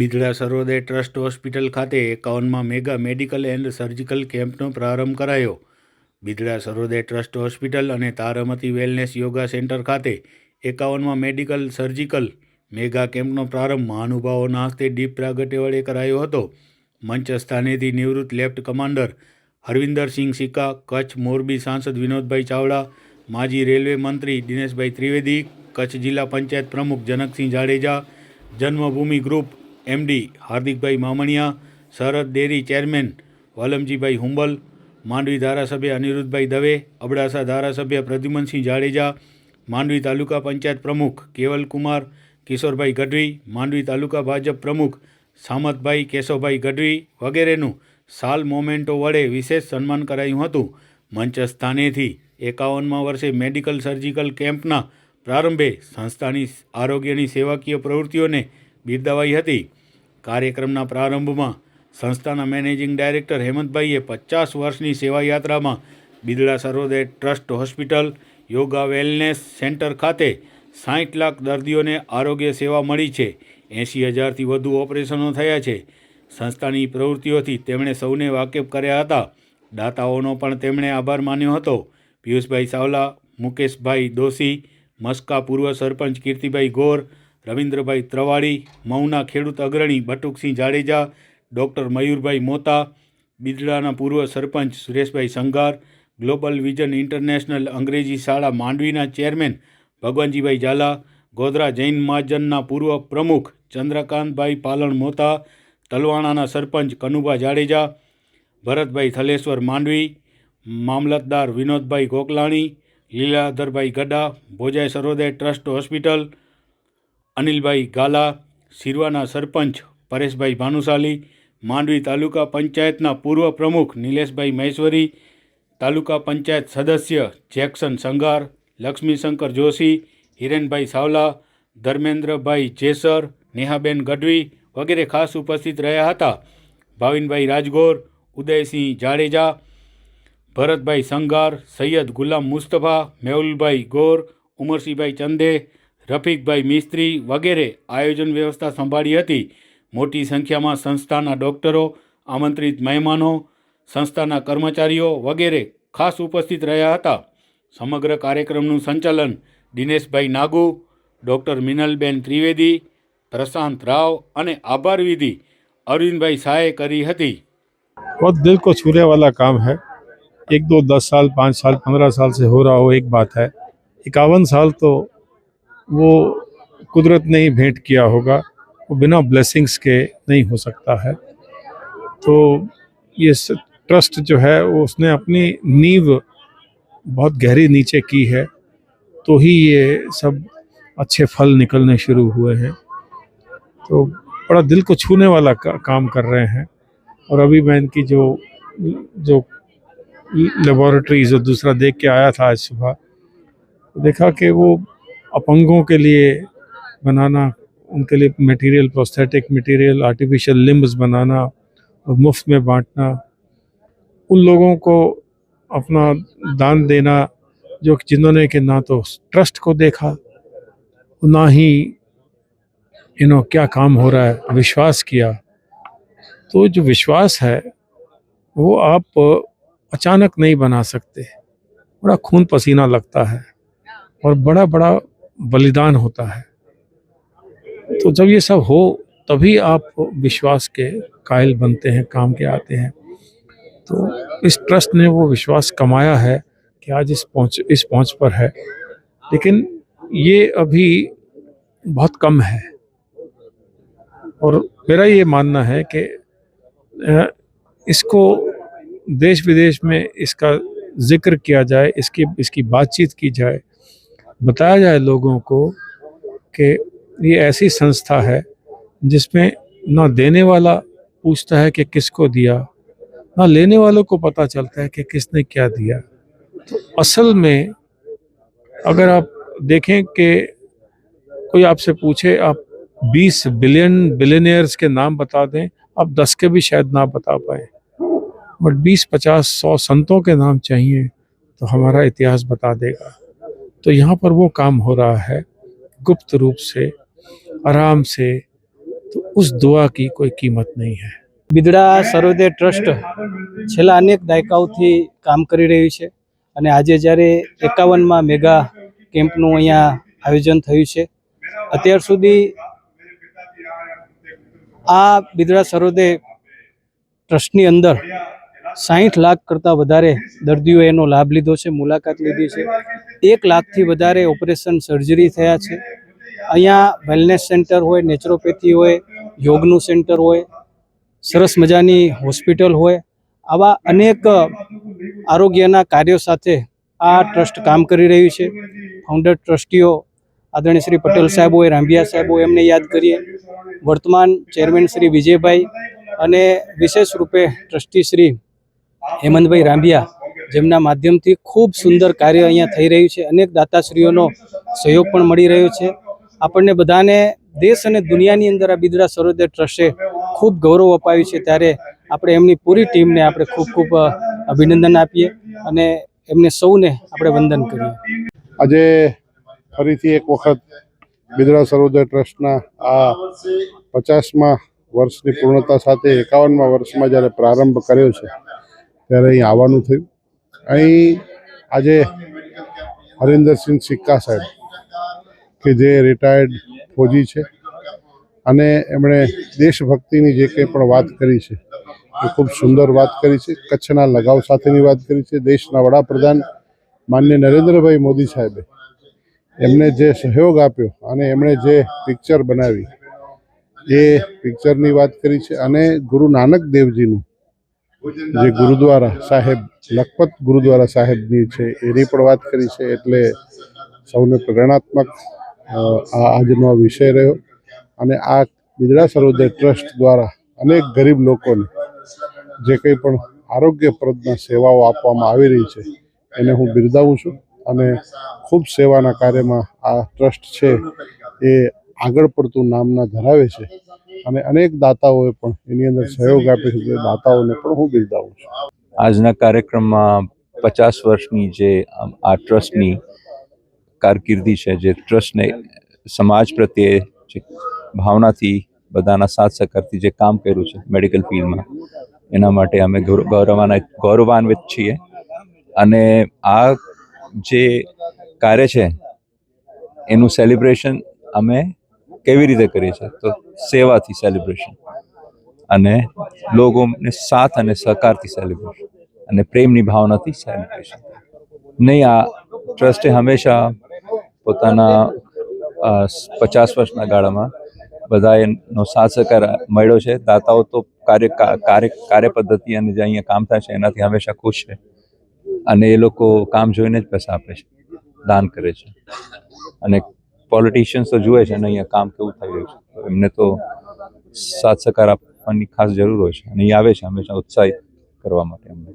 Bidada Sarvodaya trust hospital ખાતે એકાવનમાં mega medical and surgical કેમ્પનો પ્રારંભ કરાયો. બિદડા સર્વોદય ટ્રસ્ટ હોસ્પિટલ અને તારામતી વેલનેસ યોગા સેન્ટર ખાતે એકાવનમાં મેડિકલ સર્જિકલ મેગા કેમ્પનો પ્રારંભ મહાનુભાવોના હસ્તે દીપ પ્રાગટ્ય વડે કરાયો હતો. મંચ સ્થાનેથી નિવૃત્ત લેફ્ટ કમાન્ડર હરવિંદરસિંહ સિક્કા, કચ્છ મોરબી સાંસદ વિનોદભાઈ ચાવડા, માજી રેલવે મંત્રી દિનેશભાઈ ત્રિવેદી, કચ્છ જિલ્લા પંચાયત પ્રમુખ Janaksinh Jadeja, Janmabhoomi group MD Hardikbhai Mamaniya, Sarhad dairy chairman Valamjibhai Humbal, Mandvi ધારાસભ્ય અનિરુદ્ધભાઈ દવે, અબડાસા ધારાસભ્ય પ્રદ્યુમનસિંહ જાડેજા, માંડવી તાલુકા પંચાયત પ્રમુખ કેવલકુમાર કિશોરભાઈ ગઢવી, માંડવી તાલુકા ભાજપ પ્રમુખ સામતભાઈ કેશવભાઈ ગઢવી વગેરેનું સાલ મોમેન્ટો વડે વિશેષ સન્માન કરાયું હતું. મંચ સ્થાનેથી એકાવનમાં વર્ષે મેડિકલ સર્જિકલ કેમ્પના પ્રારંભે સંસ્થાની આરોગ્યની સેવાકીય પ્રવૃત્તિઓને બિરદાવાઈ હતી. કાર્યક્રમના પ્રારંભમાં સંસ્થાના મેનેજિંગ ડાયરેક્ટર હેમંતભાઈએ પચાસ વર્ષની સેવાયાત્રામાં Bidada Sarvodaya trust hospital, yoga wellness centre ખાતે સાઠ લાખ દર્દીઓને આરોગ્ય સેવા મળી છે. એંસી હજારથી વધુ ઓપરેશનો થયા છે. સંસ્થાની પ્રવૃત્તિઓથી તેમણે સૌને વાકેફ કર્યા હતા. દાતાઓનો પણ તેમણે આભાર માન્યો હતો. પિયુષભાઈ સાવલા, મુકેશભાઈ દોશી, મસ્કા પૂર્વ સરપંચ કીર્તિભાઈ ગોર રવિન્દ્રભાઈ ત્રવાડી મૌના ખેડૂત અગ્રણી બટુકસિંહ જાડેજા, ડૉક્ટર મયુરભાઈ મોતા, બિદડાના પૂર્વ સરપંચ Sureshbhai Sanghar, global vision international અંગ્રેજી શાળા માંડવીના ચેરમેન ભગવાનજીભાઈ ઝાલા, ગોધરા જૈન મહાજનના પૂર્વ પ્રમુખ ચંદ્રકાંતભાઈ પાલણ મોતા, તલવાણાના સરપંચ કનુભા જાડેજા, ભરતભાઈ થલેશ્વર માંડવી, મામલતદાર વિનોદભાઈ ગોકલાણી, લીલાધરભાઈ ગડા, ભોજાઈ સર્વોદય ટ્રસ્ટ હોસ્પિટલ અનિલભાઈ ગાલા સિરવાના સરપંચ પરેશભાઈ ભાનુશાલી, માંડવી તાલુકા પંચાયતના પૂર્વ પ્રમુખ નિલેશભાઈ મહેશ્વરી, તાલુકા પંચાયત સદસ્ય જેક્સન સંઘાર લક્ષ્મીશંકર જોશી, હિરેનભાઈ સાવલા, ધર્મેન્દ્રભાઈ જેસર, નેહાબેન ગઢવી વગેરે ખાસ ઉપસ્થિત રહ્યા હતા. ભાવિનભાઈ રાજગોર, ઉદયસિંહ જાડેજા, ભરતભાઈ સંઘાર સૈયદ ગુલામ મુસ્તફા, મેહુલભાઈ ગોર ઉમરસિંહભાઈ ચંદે રફીકભાઈ મિસ્ત્રી વગેરે આયોજન વ્યવસ્થા સંભાળી હતી મોટી સંખ્યામાં સંસ્થાના ડૉક્ટરો આમંત્રિત મહેમાનો સંસ્થાના કર્મચારીઓ વગેરે ખાસ ઉપસ્થિત રહ્યા હતા સમગ્ર કાર્યક્રમનું સંચાલન દિનેશભાઈ નાગુ ડૉક્ટર મિનલબેન ત્રિવેદી પ્રશાંત રાવ અને આભાર વિધિ અરવિંદભાઈ શાહે કરી હતી बहुत दिल को छूने वाला काम है एक दो दस साल पाँच साल पंद्रह साल से हो रहा हो एक बात है इक्यावन साल तो वो कुदरत ने ही भेंट किया होगा। वो बिना ब्लेसिंग्स के नहीं हो सकता है। तो ये ट्रस्ट जो है वो उसने अपनी नींव बहुत गहरी नीचे की है। तो ही ये सब अच्छे फल निकलने शुरू हुए हैं। तो बड़ा दिल को छूने वाला का, काम कर रहे हैं। और अभी मैं इनकी जो जो लेबोरेटरीज और दूसरा देख के आया था आज सुबह देखा कि वो अपंगों के लिए बनाना, उनके लिए material prosthetic material artificial limbs बनाना और मुफ़्त में बांटना, उन लोगों को अपना दान देना जो जिन्होंने कि ना तो ट्रस्ट को देखा ना ही नो क्या काम हो रहा है, विश्वास किया। तो जो विश्वास है, वो आप अचानक नहीं बना सकते। बड़ा खून पसीना लगता है और बड़ा बड़ा बलिदान होता है। तो जब ये सब हो, तभी आप विश्वास के कायल बनते हैं, काम के आते हैं। तो इस ट्रस्ट ने वो विश्वास कमाया है कि आज इस पहुँच इस पहुँच पर है। लेकिन ये अभी बहुत कम है। और मेरा ये मानना है कि इसको देश विदेश में इसका ज़िक्र किया जाए, इसकी इसकी बातचीत की जाए बताया जाए लोगों को कि ये ऐसी संस्था है जिसमें ना देने वाला पूछता है कि किसको दिया, ना लेने वालों को पता चलता है कि किसने क्या दिया। तो असल में अगर आप देखें कि कोई आपसे पूछे, आप 20 बिलियन बिलियनियर्स के नाम बता दें, आप 10 के भी शायद ना बता पाए। बट 20 50 100 संतों के नाम चाहिए तो हमारा इतिहास बता देगा। तो यहाँ पर वो काम हो रहा है गुप्त रूप से आराम से तो उस दुआ की कोई कीमत नहीं है બિદડા સર્વોદય ટ્રસ્ટ છેલ્લા અનેક દાયકાઓથી કામ કરી રહ્યું છે અને આજે જ્યારે એકાવનમાં મેગા કેમ્પનું અહીંયા આયોજન થયું છે અત્યાર સુધી આ બિદડા સર્વોદય ટ્રસ્ટની અંદર સાહીઠ લાખ કરતાં વધારે દર્દીઓએ એનો લાભ લીધો છે, મુલાકાત લીધી છે. એક લાખથી વધારે ઓપરેશન સર્જરી થયા છે. અહીંયા વેલનેસ સેન્ટર હોય નેચરોપેથી હોય, યોગનું સેન્ટર હોય, સરસ મજાની હોસ્પિટલ હોય, આવા અનેક આરોગ્યના કાર્યો સાથે આ ટ્રસ્ટ કામ કરી રહ્યું છે. ફાઉન્ડર ટ્રસ્ટીઓ આદરણીય શ્રી પટેલ સાહેબ હોય રાંભિયા સાહેબ હોય એમને યાદ કરીએ. વર્તમાન ચેરમેન શ્રી વિજયભાઈ અને વિશેષ રૂપે ટ્રસ્ટી શ્રી હેમંતભાઈ રાંભિયા, જેમના માધ્યમથી ખૂબ સુંદર કાર્ય અહીંયા થઈ રહ્યું છે. અનેક દાતાશ્રીઓનો સહયોગ પણ મળી રહ્યો છે. આપણને બધાને દેશ અને દુનિયાની અંદર આ બિદરા સરોદય ટ્રસ્ટે ખૂબ ગૌરવ અપાવ્યું છે. ત્યારે આપણે એમની પૂરી ટીમને આપણે ખૂબ ખૂબ અભિનંદન આપીએ અને એમને સૌને આપણે વંદન કરીએ. આજે ફરીથી એક વખત બિદરા સર્વોદય ટ્રસ્ટના આ પચાસમાં વર્ષની પૂર્ણતા સાથે એકાવનમાં વર્ષમાં જ્યારે પ્રારંભ કર્યો છે ત્યારે અહીં આવવાનું થયું. અહીં આજે હરિન્દરસિંહ સિક્કા સાહેબ, કે જે રિટાયર્ડ ફોજી છે, અને એમણે દેશભક્તિની જે કંઈ પણ વાત કરી છે, એ ખૂબ સુંદર વાત કરી છે. કચ્છના લગાવ સાથેની વાત કરી છે. દેશના વડાપ્રધાન માન્ય નરેન્દ્રભાઈ મોદી સાહેબે એમને જે સહયોગ આપ્યો અને એમણે જે પિક્ચર બનાવી, એ પિક્ચરની વાત કરી છે. અને ગુરુ નાનક દેવજીનું જે ગુરુદ્વારા સાહેબ, લખપત ગુરુદ્વારા સાહેબની છે એની પણ વાત કરી છે, એટલે સૌને પ્રેરણાત્મક આજનો વિષય રહ્યો. અને આ બિદડા સર્વોદય ટ્રસ્ટ દ્વારા અનેક ગરીબ લોકોને જે કંઈ પણ આરોગ્યપ્રદના સેવાઓ આપવામાં આવી રહી છે, એને હું બિરદાવું છું. અને ખૂબ સેવાના કાર્યમાં આ ટ્રસ્ટ છે, એ આગળ પડતું નામના ધરાવે છે. અને અનેક દાતાઓએ પણ એની અંદર સહયોગ આપ્યો છે. જે દાતાઓને પણ હું બિરદાવું છું. આજના કાર્યક્રમમાં પચાસ વર્ષની જે આ ટ્રસ્ટની કારકિર્દી છે, જે ટ્રસ્ટને સમાજ પ્રત્યે જે ભાવનાથી બધાના સાથ સહકારથી જે કામ કર્યું છે મેડિકલ ફિલ્ડમાં, એના માટે અમે ગૌર- ગૌરવાન્વિત ગૌરવાન્વિત છીએ. અને આ જે કાર્ય છે, એનું સેલિબ્રેશન અમે કેવી રીતે કરીએ છીએ? તો સેવાથી સેલિબ્રેશન અને લોકોને સાથ અને સહકારથી સેલિબ્રેશન અને પ્રેમની ભાવનાથી સેલિબ્રેશન નહીં, આ ટ્રસ્ટે હંમેશા પોતાના પચાસ વર્ષના ગાળામાં બધા એનો સાથ સહકાર મળ્યો છે. દાતાઓ તો કાર્ય કાર્ય કાર્ય પદ્ધતિ અને જે અહીંયા કામ થાય છે, એનાથી હંમેશા ખુશ છે. અને એ લોકો કામ જોઈને જ પૈસા આપે છે, દાન કરે છે. અને પોલિટિશિયન્સ તો જુએ છે અને અહીંયા કામ કેવું થઈ રહ્યું છે. એમને તો સાથ સહકાર આપવાની ખાસ જરૂર હોય છે અને અહીં આવે છે હંમેશા ઉત્સાહિત કરવા માટે અમને